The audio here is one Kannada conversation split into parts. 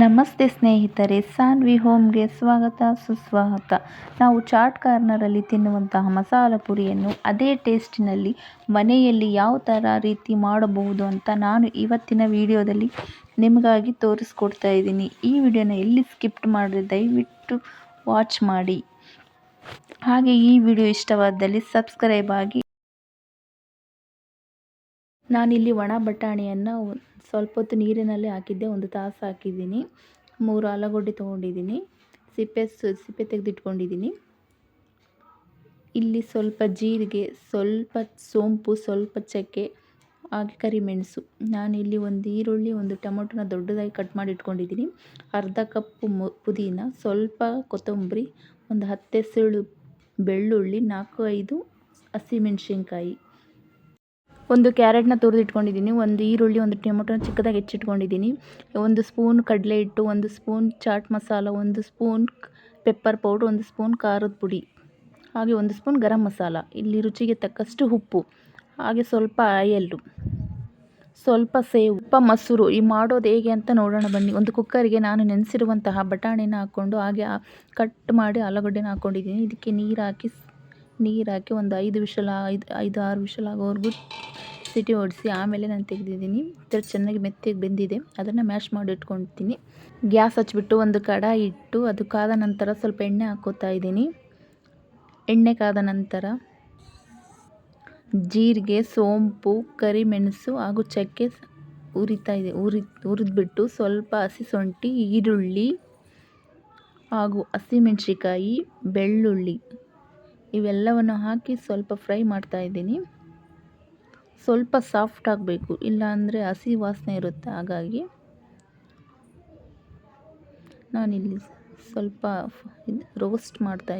ನಮಸ್ತೆ ಸ್ನೇಹಿತರೆ, ಸಾನ್ವಿ ಹೋಮ್ಗೆ ಸ್ವಾಗತ, ಸುಸ್ವಾಗತ. ನಾವು ಚಾಟ್ ಕಾರ್ನರಲ್ಲಿ ತಿನ್ನುವಂತಹ ಮಸಾಲ ಪುರಿಯನ್ನು ಅದೇ ಟೇಸ್ಟಿನಲ್ಲಿ ಮನೆಯಲ್ಲಿ ಯಾವ ಥರ ರೀತಿ ಮಾಡಬಹುದು ಅಂತ ನಾನು ಇವತ್ತಿನ ವಿಡಿಯೋದಲ್ಲಿ ನಿಮಗಾಗಿ ತೋರಿಸ್ಕೊಡ್ತಾ ಇದ್ದೀನಿ. ಈ ವಿಡಿಯೋನ ಎಲ್ಲಿ ಸ್ಕಿಪ್ಟ್ ಮಾಡಿದ್ರೆ ದಯವಿಟ್ಟು ವಾಚ್ ಮಾಡಿ. ಹಾಗೆ ಈ ವಿಡಿಯೋ ಇಷ್ಟವಾದಲ್ಲಿ ಸಬ್ಸ್ಕ್ರೈಬ್ ಆಗಿ. ನಾನಿಲ್ಲಿ ಒಣ ಬಟಾಣಿಯನ್ನು ಸ್ವಲ್ಪ ಹೊತ್ತು ನೀರಿನಲ್ಲಿ ಹಾಕಿದ್ದೆ, ಒಂದು ತಾಸು ಹಾಕಿದ್ದೀನಿ. ಮೂರು ಆಲೂಗಡ್ಡೆ ತೊಗೊಂಡಿದ್ದೀನಿ. ಸಿಪ್ಪೆ ಸಿಪ್ಪೆ ತೆಗೆದಿಟ್ಕೊಂಡಿದ್ದೀನಿ. ಇಲ್ಲಿ ಸ್ವಲ್ಪ ಜೀರಿಗೆ, ಸ್ವಲ್ಪ ಸೋಂಪು, ಸ್ವಲ್ಪ ಚಕ್ಕೆ, ಹಾಗೆ ಕರಿಮೆಣಸು. ನಾನಿಲ್ಲಿ ಒಂದು ಈರುಳ್ಳಿ, ಒಂದು ಟೊಮೊಟೊನ ದೊಡ್ಡದಾಗಿ ಕಟ್ ಮಾಡಿ ಇಟ್ಕೊಂಡಿದ್ದೀನಿ ಅರ್ಧ ಕಪ್ಪು ಪುದೀನ, ಸ್ವಲ್ಪ ಕೊತ್ತಂಬರಿ, ಒಂದು ಹತ್ತೆಸಳು ಬೆಳ್ಳುಳ್ಳಿ, ನಾಲ್ಕು, ಐದು ಹಸಿಮೆಣ್ಸಿನ್ಕಾಯಿ. ಒಂದು ಕ್ಯಾರೆಟ್ನ ತುರಿದಿಟ್ಕೊಂಡಿದ್ದೀನಿ, ಒಂದು ಈರುಳ್ಳಿ, ಒಂದು ಟೊಮೊಟೊನ ಚಿಕ್ಕದಾಗಿ ಹೆಚ್ಚಿಟ್ಕೊಂಡಿದ್ದೀನಿ. ಒಂದು ಸ್ಪೂನ್ ಕಡಲೆ ಹಿಟ್ಟು, ಒಂದು ಸ್ಪೂನ್ ಚಾಟ್ ಮಸಾಲ, ಒಂದು ಸ್ಪೂನ್ ಪೆಪ್ಪರ್ ಪೌಡ್ರ್, ಒಂದು ಸ್ಪೂನ್ ಖಾರದ ಪುಡಿ, ಹಾಗೆ ಒಂದು ಸ್ಪೂನ್ ಗರಂ ಮಸಾಲ. ಇಲ್ಲಿ ರುಚಿಗೆ ತಕ್ಕಷ್ಟು ಉಪ್ಪು, ಹಾಗೆ ಸ್ವಲ್ಪ ಆಯಲ್ಲು, ಸ್ವಲ್ಪ ಸೇವು ಉಪ್ಪ ಮೊಸರು. ಈ ಮಾಡೋದು ಹೇಗೆ ಅಂತ ನೋಡೋಣ ಬನ್ನಿ. ಒಂದು ಕುಕ್ಕರಿಗೆ ನಾನು ನೆನೆಸಿರುವಂತಹ ಬಟಾಣಿನ ಹಾಕ್ಕೊಂಡು, ಹಾಗೆ ಕಟ್ ಮಾಡಿ ಆಲೂಗಡ್ಡೆನ ಹಾಕ್ಕೊಂಡಿದ್ದೀನಿ ಇದಕ್ಕೆ ನೀರು ಹಾಕಿ ನೀರು ಹಾಕಿ ಒಂದು ಐದು ವಿಷಲ ಐದು ಐದು, ಆರು ವಿಷಲ್ ಆಗೋವರೆಗೂ ಸಿಟಿ ಹೊಡಿಸಿ ಆಮೇಲೆ ನಾನು ತೆಗೆದಿದ್ದೀನಿ. ಈ ಚೆನ್ನಾಗಿ ಮೆತ್ತಗೆ ಬೆಂದಿದೆ. ಅದನ್ನು ಮ್ಯಾಶ್ ಮಾಡಿ ಇಟ್ಕೊಳ್ತೀನಿ. ಗ್ಯಾಸ್ ಹಚ್ಬಿಟ್ಟು ಒಂದು ಕಡಾಯಿ ಇಟ್ಟು ಅದು ಕಾದ ನಂತರ ಸ್ವಲ್ಪ ಎಣ್ಣೆ ಹಾಕೋತಾ ಇದ್ದೀನಿ. ಎಣ್ಣೆ ಕಾದ ನಂತರ ಜೀರಿಗೆ, ಸೋಂಪು, ಕರಿಮೆಣಸು ಹಾಗೂ ಚಕ್ಕೆ ಉರಿತಾ ಇದೆ. ಉರಿ ಹುರಿದ್ಬಿಟ್ಟು ಸ್ವಲ್ಪ ಹಸಿ ಶುಂಠಿ, ಈರುಳ್ಳಿ ಹಾಗೂ ಹಸಿಮೆಣ್ಸಿಕಾಯಿ ಬೆಳ್ಳುಳ್ಳಿ ಇವೆಲ್ಲವನ್ನು ಹಾಕಿ ಸ್ವಲ್ಪ ಫ್ರೈ ಮಾಡ್ತಾ ಇದ್ದೀನಿ. ಸ್ವಲ್ಪ ಸಾಫ್ಟ್ ಆಗಬೇಕು ಇಲ್ಲಾಂದರೆ ಹಸಿ ವಾಸನೆ ಇರುತ್ತೆ. ಹಾಗಾಗಿ ನಾನಿಲ್ಲಿ ಸ್ವಲ್ಪ ರೋಸ್ಟ್ ಮಾಡ್ತಾ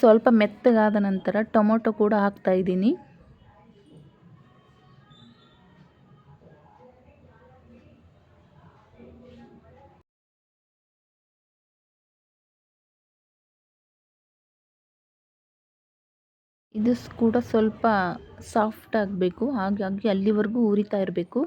ಸ್ವಲ್ಪ ಮೆತ್ತಗಾದ ನಂತರ ಟೊಮೊಟೊ ಕೂಡ ಹಾಕ್ತಾ ಇದ್ದೀನಿ. ಇದು ಕೂಡ ಸ್ವಲ್ಪ ಸಾಫ್ಟ್ ಆಗಬೇಕು, ಹಾಗಾಗಿ ಅಲ್ಲಿವರೆಗೂ ಉರಿತಾ ಇರಬೇಕು.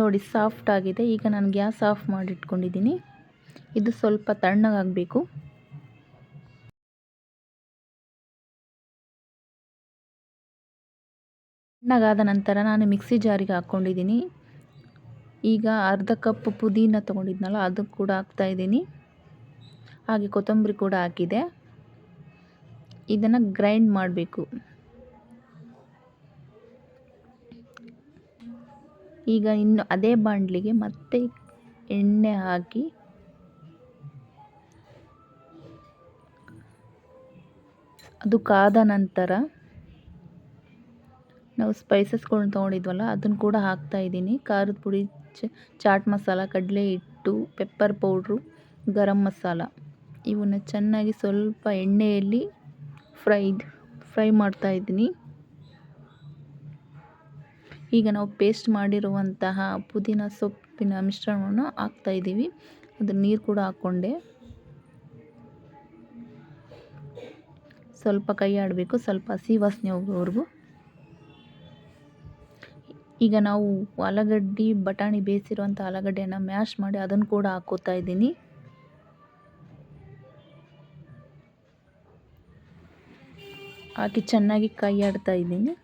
ನೋಡಿ ಸಾಫ್ಟ್ ಆಗಿದೆ. ಈಗ ನಾನು ಗ್ಯಾಸ್ ಆಫ್ ಮಾಡಿಟ್ಕೊಂಡಿದ್ದೀನಿ ಇದು ಸ್ವಲ್ಪ ತಣ್ಣಗಾಗಬೇಕು. ತಣ್ಣಗಾದ ನಂತರ ನಾನು ಮಿಕ್ಸಿ ಜಾರಿಗೆ ಹಾಕ್ಕೊಂಡಿದ್ದೀನಿ ಈಗ ಅರ್ಧ ಕಪ್ ಪುದೀನ ತೊಗೊಂಡಿದ್ನಲ್ಲ, ಅದು ಕೂಡ ಹಾಕ್ತಾ ಇದ್ದೀನಿ. ಹಾಗೆ ಕೊತ್ತಂಬರಿ ಕೂಡ ಹಾಕಿದೆ. ಇದನ್ನು ಗ್ರೈಂಡ್ ಮಾಡಬೇಕು. ಈಗ ಇನ್ನು ಅದೇ ಬಾಂಡ್ಲಿಗೆ ಮತ್ತೆ ಎಣ್ಣೆ ಹಾಕಿ ಅದು ಕಾದ ನಂತರ ನಾವು ಸ್ಪೈಸಸ್ಗಳನ್ನ ತೊಗೊಂಡಿದ್ವಲ್ಲ, ಅದನ್ನು ಕೂಡ ಹಾಕ್ತಾ ಇದ್ದೀನಿ. ಖಾರದ ಪುಡಿ ಚಾಟ್ ಮಸಾಲ, ಕಡಲೆ ಹಿಟ್ಟು ಪೆಪ್ಪರ್ ಪೌಡ್ರು ಗರಂ ಮಸಾಲ. ಇವನ್ನ ಚೆನ್ನಾಗಿ ಸ್ವಲ್ಪ ಎಣ್ಣೆಯಲ್ಲಿ ಫ್ರೈ ಫ್ರೈ ಮಾಡ್ತಾ ಇದ್ದೀನಿ. ಈಗ ನಾವು ಪೇಸ್ಟ್ ಮಾಡಿರುವಂತಹ ಪುದೀನ ಸೊಪ್ಪಿನ ಮಿಶ್ರಣವನ್ನು ಹಾಕ್ತಾ ಇದ್ದೀವಿ. ಅದು ನೀರು ಕೂಡ ಹಾಕ್ಕೊಂಡೆ ಸ್ವಲ್ಪ ಕೈ ಆಡಬೇಕು, ಸ್ವಲ್ಪ ಹಸಿ ವಾಸನೆ ಹೋಗೋವರೆಗೂ. ಈಗ ನಾವು ಆಲೂಗಡ್ಡಿ, ಬಟಾಣಿ ಬೇಯಿಸಿರುವಂಥ ಆಲೂಗಡ್ಡೆಯನ್ನು ಮ್ಯಾಶ್ ಮಾಡಿ ಅದನ್ನು ಕೂಡ ಹಾಕೋತಾ ಇದ್ದೀನಿ. ಹಾಕಿ ಚೆನ್ನಾಗಿ ಕೈ ಆಡ್ತಾ ಇದ್ದೀನಿ.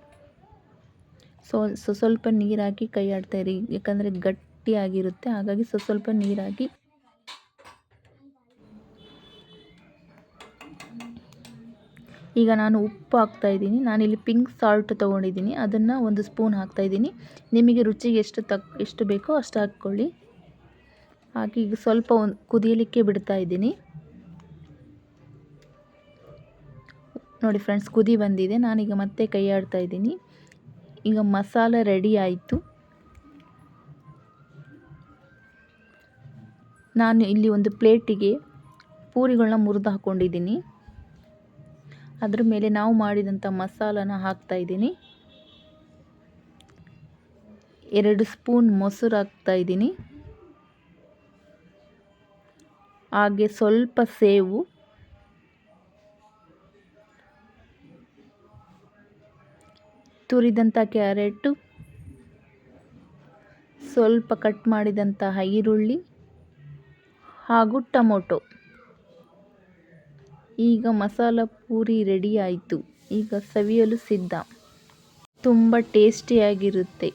ಸೊ ಸ್ವಲ್ಪ ನೀರು ಹಾಕಿ ಕೈ ಆಡ್ತಾಯಿರಿ ಯಾಕಂದರೆ ಗಟ್ಟಿಯಾಗಿರುತ್ತೆ. ಹಾಗಾಗಿ ಸೊ ಸ್ವಲ್ಪ ನೀರು ಹಾಕಿ ಈಗ ನಾನು ಉಪ್ಪು ಹಾಕ್ತಾಯಿದ್ದೀನಿ ನಾನಿಲ್ಲಿ ಪಿಂಕ್ ಸಾಲ್ಟ್ ತೊಗೊಂಡಿದ್ದೀನಿ. ಅದನ್ನು ಒಂದು ಸ್ಪೂನ್ ಹಾಕ್ತಾಯಿದ್ದೀನಿ ನಿಮಗೆ ರುಚಿಗೆ ಎಷ್ಟು ತಕ್, ಎಷ್ಟು ಬೇಕೋ ಅಷ್ಟು ಹಾಕ್ಕೊಳ್ಳಿ. ಹಾಕಿ ಈಗ ಸ್ವಲ್ಪ ಒಂದು ಕುದಿಯಲಿಕ್ಕೆ ಬಿಡ್ತಾ ಇದ್ದೀನಿ. ನೋಡಿ ಫ್ರೆಂಡ್ಸ್, ಕುದಿ ಬಂದಿದೆ. ನಾನೀಗ ಮತ್ತೆ ಕೈ ಆಡ್ತಾ ಇದ್ದೀನಿ. ಈಗ ಮಸಾಲ ರೆಡಿ ಆಯಿತು. ನಾನು ಇಲ್ಲಿ ಒಂದು ಪ್ಲೇಟಿಗೆ ಪೂರಿಗಳನ್ನ ಮುರಿದು ಹಾಕ್ಕೊಂಡಿದ್ದೀನಿ ಅದ್ರ ಮೇಲೆ ನಾವು ಮಾಡಿದಂಥ ಮಸಾಲನ ಹಾಕ್ತಾ ಇದ್ದೀನಿ. ಎರಡು ಸ್ಪೂನ್ ಮೊಸರು ಹಾಕ್ತಾ ಇದ್ದೀನಿ. ಹಾಗೆ ಸ್ವಲ್ಪ ಸೇವು. ತುರಿದಂಥ ಕ್ಯಾರೆಟು, ಸ್ವಲ್ಪ ಕಟ್ ಮಾಡಿದಂತಹ ಈರುಳ್ಳಿ ಹಾಗೂ ಟೊಮೊಟೊ. ಈಗ ಮಸಾಲ ಪೂರಿ ರೆಡಿ ಆಯಿತು. ಈಗ ಸವಿಯಲು ಸಿದ್ಧ. ತುಂಬ ಟೇಸ್ಟಿಯಾಗಿರುತ್ತೆ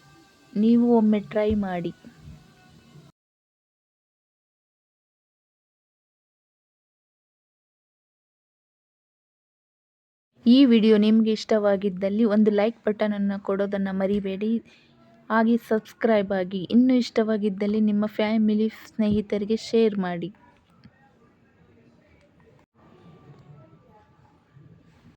ನೀವು ಒಮ್ಮೆ ಟ್ರೈ ಮಾಡಿ. ಈ ವಿಡಿಯೋ ನಿಮಗೆ ಇಷ್ಟವಾಗಿದ್ದಲ್ಲಿ ಒಂದು ಲೈಕ್ ಬಟನನ್ನು ಕೊಡೋದನ್ನು ಮರಿಬೇಡಿ. ಹಾಗೆ ಸಬ್ಸ್ಕ್ರೈಬ್ ಆಗಿ ಇನ್ನೂ ಇಷ್ಟವಾಗಿದ್ದಲ್ಲಿ ನಿಮ್ಮ ಫ್ಯಾಮಿಲಿ ಸ್ನೇಹಿತರಿಗೆ ಶೇರ್ ಮಾಡಿ.